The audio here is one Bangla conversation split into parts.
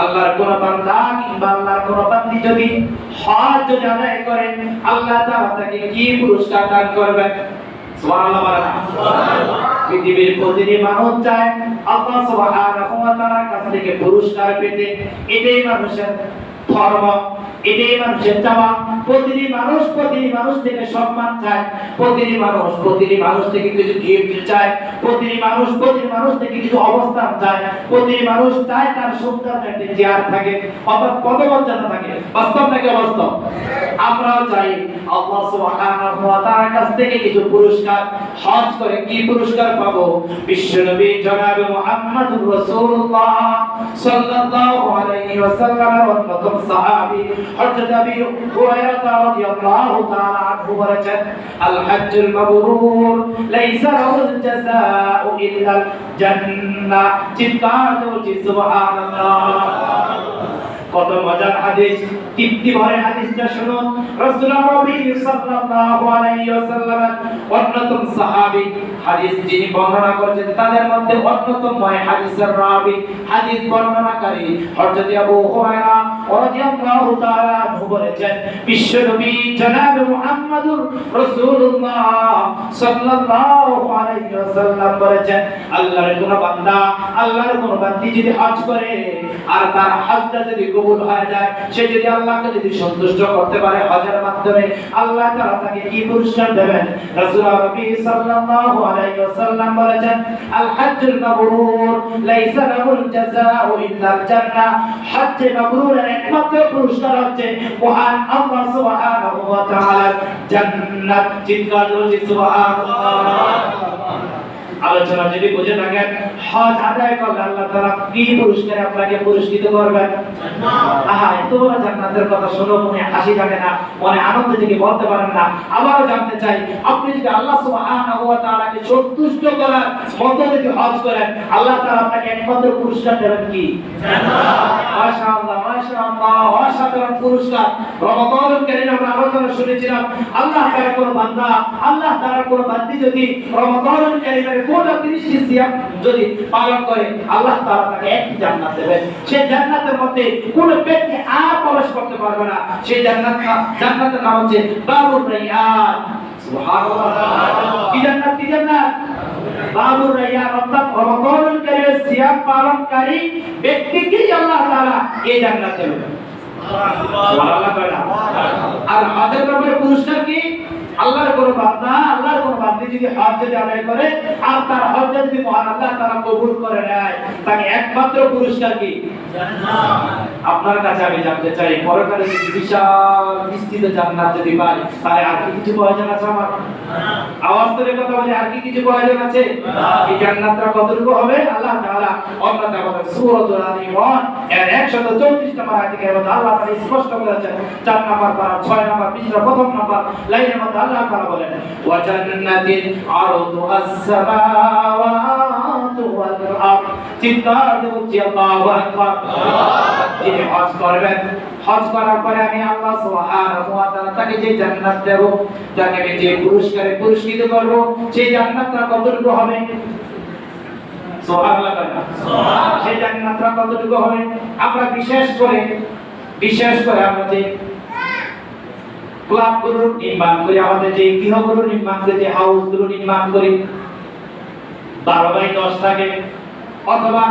আল্লাহর কোন বান্দা কিংবা আল্লাহর কোন বান্দি যদি হজ যদি আদায় করেন আল্লাহ তাআলা তাকে কি পুরস্কার দান করবেন? সুবহানাল্লাহ পৃথিবীর প্রতিটি মানুষ চায় আল্লাহ সুবহানাহু ওয়া তাআলার কাছ থেকে পুরস্কার পেতে। এটাই মানুষের ধর্ম এটাই মানুষের চাওয়া। প্রতিটি মানুষ প্রতিটি মানুষ থেকে সম্মান চায়। প্রতিটি মানুষ প্রতিটি মানুষ থেকে কিছু গিফট চায়। প্রতিটি মানুষ প্রতিটি মানুষ থেকে কিছু অবস্থান চায়। প্রতিটি মানুষ চায় তার সুন্দর একটা চেয়ার থাকে, অর্থাৎ পদমর্যাদা থাকে। বাস্তব নাকি অবাস্তব? আমরাও চাই আল্লাহ সুবহানাহু ওয়া তাআলার কাছ থেকে কিছু পুরস্কার। হজ করে কি পুরস্কার পাবো? বিশ্বনবী জনাবে মুহাম্মদুর রাসূলুল্লাহ সাল্লাল্লাহু আলাইহি ওয়াসাল্লামের অন্যতম সাহাবী হযরত আবী হুরায়রা রাদিয়াল্লাহু তাআলা আনহু বলেছেন আল হজ্জুল মাবরুর, লাইসা লাহুল জাযাউ ইল্লাল জান্নাহ। চিৎকার করছি সুবহানাল্লাহ। কত মজার হাদিস, তৃপ্তি ভরে হাদিসটা শুনুন। রাসূলুল্লাহ নবী সাল্লাল্লাহু আলাইহি ওয়াসাল্লাম অন্যতম সাহাবী, হাদিস যিনি বর্ণনা করেছেন, তাদের মধ্যে অন্যতম নয় হাদিসের রাবী। হাদিস বর্ণনাকারী হযরত আবু হুরায়রা রাদিয়াল্লাহু তাআলা আনহু বলেছেন, বিশ্বনবী জনাব মুহাম্মদুর রাসূলুল্লাহ সাল্লাল্লাহু আলাইহি ওয়াসাল্লাম বলেছেন, আল্লাহর কোন বান্দা, আল্লাহর কোন বান্দি যদি হজ করে, আর তার হজটা যদি কবুল হয়ে যায়। সে যদি আল্লাহকে যদি সন্তুষ্ট করতে পারে হজের মাধ্যমে, আল্লাহ তাআলা তাকে কি পুরস্কার দেবেন? রাসূলুল্লাহ নবী সাল্লাল্লাহু আলাইহি ওয়াসাল্লাম বলেছেন আল হজ্জুল মাবরুর, লাইসা লাহুল জাযাউ ইল্লাল জান্নাহ। হজ্জ মাবরুরের একমাত্র পুরস্কার হচ্ছে মহান আল্লাহ সুবহানাহু ওয়া তাআলার জান্নাত। চিৎকার সুবহানাল্লাহ। আলোচনা যদি বুঝে থাকেন হজ আদায় করলে আল্লাহ তাআলা কি পুরস্কারে আপনাকে পুরস্কৃত করবেন আহা, এত জান্নাতের কথা শুনো মনে হাসি থাকে না, মনে আনন্দ থেকে বলতে পারেন না। আবারও জানতে চাই, আপনি যদি আল্লাহ সুবহানাহু ওয়া সন্তুষ্ট করার যদি হজ করেন, আল্লাহ তাআলা আপনাকে একমাত্র পুরস্কার দেবেন কি? মাশাআল্লাহ কোন বান্দা, আল্লাহ তাআলা কোন বান্দি যদি রমাদানুল কারীমের কোন 30 সিয়াম যদি পালন করে, আল্লাহ তাআলা তাকে একটি জান্নাত দেবেন। সেই জান্নাতের মধ্যে কোন ব্যক্তি আর প্রবেশ করতে জান্নাত? বাবুর রাইয়া অর্থাৎ কারীমের সিয়াম পালনকারী ব্যক্তিকেই আল্লাহ তাআলা এই জান্নাত দেবেন আর আমাদের ব্যাপারে পুরস্কার কি? আল্লাহর কোন বান্দা আল্লাহর যদি হজ আদায় করে আর তার হজ যদি মহান আল্লাহ তারা কবুল করে নেয় তাকে একমাত্র পুরস্কার কি? আপনার কাছে আমি জানতে চাই পরকালে যদি বিশাল বিস্তৃত জান্নাত যদি পাই তাহলে আর কি কিছু প্রয়োজন আছে আমার? আওয়াজ করে কথা বলে আর কি কিছু প্রয়োজন আছে? এই জান্নাতটা কতটুকু হবে? আল্লাহ তাআলা অন্যতা বলে সূরাতুল আল ইমরান এর 134 নম্বর আয়াতে এর আল্লাহ তাআলা স্পষ্ট করেছেন 4 নম্বর পারা 6 নম্বর পৃষ্ঠা প্রথম নম্বর লাইনের মধ্যে আল্লাহ তাআলা বলেন ওয়া জান্নাতিন আরদুহাস সামাওয়াতু ওয়াল চিৎকার দিয়ে আল্লাহু আকবার। যিনি হজ করবেন। হজ করার পরে আমি আল্লাহ সুবহানাহু ওয়া তাআলা তাকে যে জান্নাত দেব তাকে আমি যে পুরস্কারে পুরস্কৃত করব সেই জান্নাতটা কতটুকু হবে? সুবহানাল্লাহ? সেই জান্নাতটা কতটুকু হবে? আমরা বিশেষ করে বিশেষ করে আমরা যে ক্লাবগুলো নির্মাণ করি, আমাদের যে গৃহগুলো নির্মাণ করি, যে হাউসগুলো নির্মাণ করি। বারো বাই দশ থাকে, অথবা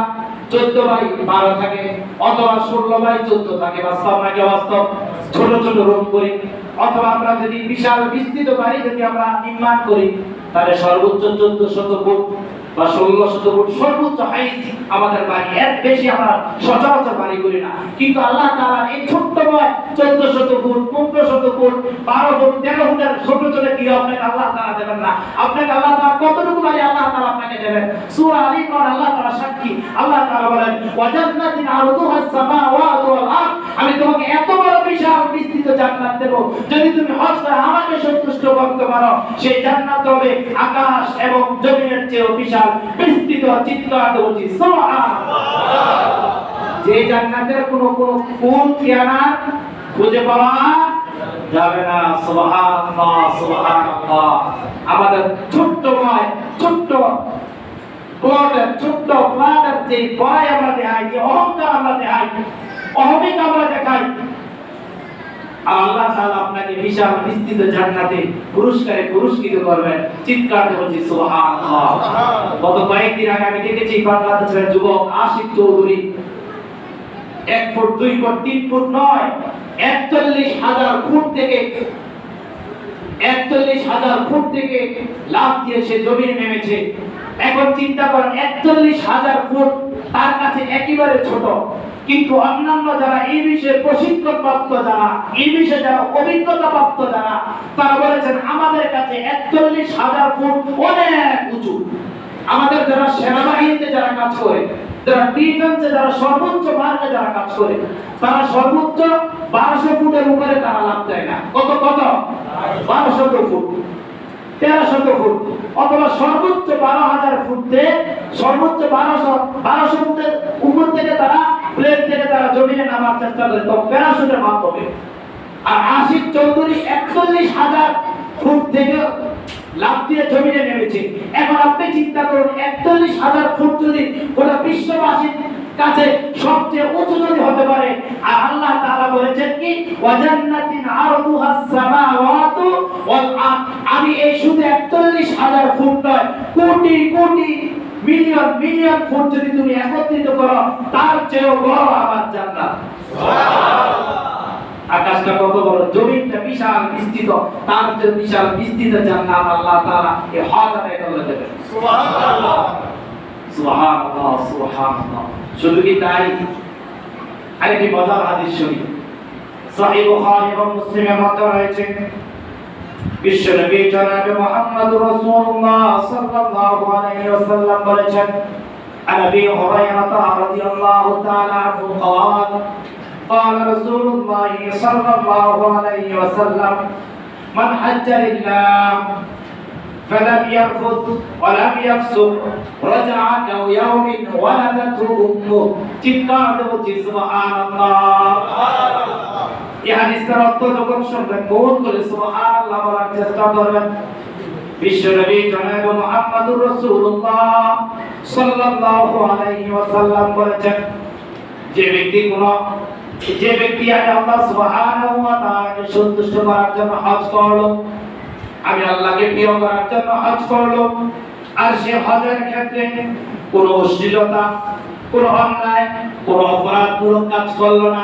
চোদ্দ বাই বারো থাকে, অথবা ষোলো বাই চোদ্দ থাকে। বাস্তব নাকি ছোট ছোট রুম করি। অথবা আমরা যদি বিশাল বিস্তৃত বাড়ি যদি আমরা নির্মাণ করি, তাহলে সর্বোচ্চ চোদ্দ শত ফুট বা ষোলো সর্বোচ্চ আমাদের বাড়ি। এর বেশি আমরা সচরাচর বাড়ি করি না। কিন্তু আল্লাহ তাআলা এই ছোট্ট বয় চোদ্দ পনেরো বারো ফুট, তেরো ফুটের ছোট ছোট কি আপনাকে আল্লাহ তাআলা দেবেন না। আপনাকে আল্লাহ তাআলা কতটুকু বাড়ি আল্লাহ তাআলা আপনাকে দেবেন? সূরা আলী ইমরান, আল্লাহ তাআলা সাক্ষী। আল্লাহ তাআলা বলেন আমি তোমাকে এত বড় বিশাল বিস্তৃত জান্নাত দেব। যদি তুমি হজ করে আমাকে করতে পারো সেই জান্নাত হবে আকাশ এবং জমিনের চেয়েও বিশাল, বিস্তৃত দেবো সুবহানাল্লাহ যে জান্নাতের কোনো কোনো কোন ঠিকানা খুঁজে পাওয়া যাবে না। সুবহানাল্লাহ সুবহানাল্লাহ। আমাদের ছোট্ট ভাই, ছোট্ট ছোট্ট যে বড়াই আমরা দেখাই, যে অহংকার আমরা দেখাই, অহমিক আমরা দেখাই আর আল্লাহ তাআলা আপনাকে বিশাল বিস্তৃত জান্নাতে পুরস্কারে পুরস্কৃত করবেন। চিৎকার দিয়ে বলছি সুবহানাল্লাহ। গত কয়েকদিন আগে আমি দেখেছি বাংলাদেশের যুবক আশিক চৌধুরী এক ফুট দুই ফুট তিন ফুট নয় একচল্লিশ হাজার ফুট থেকে একচল্লিশ হাজার ফুট থেকে লাভ দিয়ে সে জমিনে নেমেছে। এখন চিন্তা করেন, একচল্লিশ হাজার ফুট তার কাছে একেবারে ছোট। কিন্তু অন্যান্য যারা এই বিষয়ে প্রশিক্ষণ প্রাপ্ত যারা, এই বিষয়ে যারা অভিজ্ঞতা প্রাপ্ত যারা, তারা বলেছেন, আমাদের কাছে একচল্লিশ হাজার ফুট অনেক উঁচু। আমাদের যারা সেনাবাহিনীতে যারা কাজ করে, যারা ডিফেন্সে যারা সর্বোচ্চ মার্গে যারা কাজ করে, তারা সর্বোচ্চ বারোশো ফুটের উপরে তারা লাভ দেয় না। কত কত? বারোশো ফুট। তেরোশো ফুট, অথবা সর্বোচ্চ বারো হাজার ফুটতে সর্বোচ্চ বারোশো বারোশো ফুটের উপর থেকে তারা প্লেন থেকে তারা জমিনে নামার চেষ্টা করে। তো প্যারাশুটের মাধ্যমে। আর আশিক চৌধুরী একচল্লিশ হাজার ফুট থেকে লাভ দিয়ে জমিনে নেমেছে। এখন আপনি চিন্তা করুন, একচল্লিশ হাজার ফুট যদি গোটা বিশ্ববাসীর কাছে সবচেয়ে উঁচু যদি হতে পারে, আর আল্লাহ তাআলা বলেছেন কি? ওয়াজান্নাতিন আরদুহাস সামাওয়াতু ওয়াল আরদ আমি এই শুধু 41000 ফুট নয়, crore crore, million million foot যদি তুমি একত্রিত করো, তার চেয়েও বড় আমার জান্নাত। আকাশটা কত বড়, জমিনটা বিশাল বিস্তৃত, তার চেয়ে বিশাল বিস্তৃত জান্নাত আল্লাহ শুধু কি তাই? আরেকটি মজার হাদিস শুনি। এবং মুসলিমের মধ্যে রয়েছে। বিশ্ব নবী জনাবে মুহাম্মদ রাসূলুল্লাহ সাল্লাল্লাহু আলাইহি ওয়াসাল্লাম বলেছেন عن ابي هريره رضي الله تعالى عنه قال قال رسول الله صلى الله عليه وسلم من حج لله فلم يرفض ولم يفسق رجع كيوم ولدته امه চিৎকার দেব সুবহানাল্লাহ এই অর্থ যখন শুনবেন, মন করে সুবহানাল্লাহ বলার চেষ্টা করবেন। বিশ্বনবী জনাব মুহাম্মদুর রাসূলুল্লাহ সাল্লাল্লাহু আলাইহি ওয়াসাল্লাম বলেছেন, যে ব্যক্তি কোন, যে ব্যক্তি আজ আল্লাহ সুবহানাহু ওয়া তাআলাকে সন্তুষ্ট করার জন্য হজ করল আমি আল্লাহকে প্রিয় করার জন্য হজ করল, আর সে হজের ক্ষেত্রে কোনো অশ্লীলতা, কোনো অন্যায়, কোনো অপরাধমূলক কাজ করল না।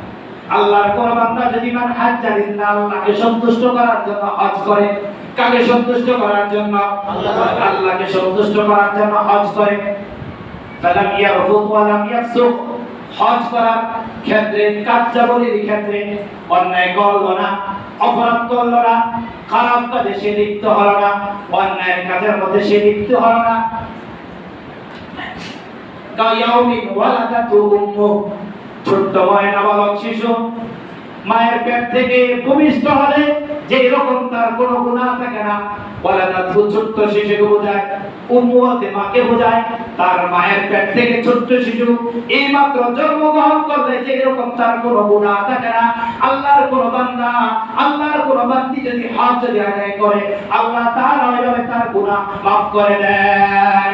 আল্লাহর কোন বান্দা যদি মান হাজ্জা লিল্লাহ আল্লাহকে সন্তুষ্ট করার জন্য হজ করে। কাকে সন্তুষ্ট করার জন্য? আল্লাহকে সন্তুষ্ট করার জন্য হজ করে। ফালাম ইয়ারফুদ ওয়া লাম ইয়াফসুক। হজ করার ক্ষেত্রে, কার্যাবলীর ক্ষেত্রে অন্যায় করল না, অপরাধ করল না, খারাপ কাজে সে লিপ্ত হলো না অন্যায়ের কাজের মধ্যে সে লিপ্ত হলো না। কায়াউমিন ওয়ালাদাতু উম্মু ছোট্ট ময়না বালক শিশু, মায়ের পেট থেকে ভূমিষ্ঠ হলে যে রকম তার কোনো গুনাহ থাকে না ওয়ালাদাতু ছোট্ট শিশুকে বোঝায়। উম্মুয়াতে মাকে বোঝায়, তার মায়ের পেট থেকে ছোট্ট শিশু এই মাত্র জন্মগ্রহণ করলে যে রকম তার কোনো গুনাহ থাকে না, আল্লাহর কোনো বান্দা, আল্লাহর কোনো বান্দি যদি হজ যদি আদায় করে, আল্লাহ তার ওইভাবে তার গুনাহ মাফ করে দেয়।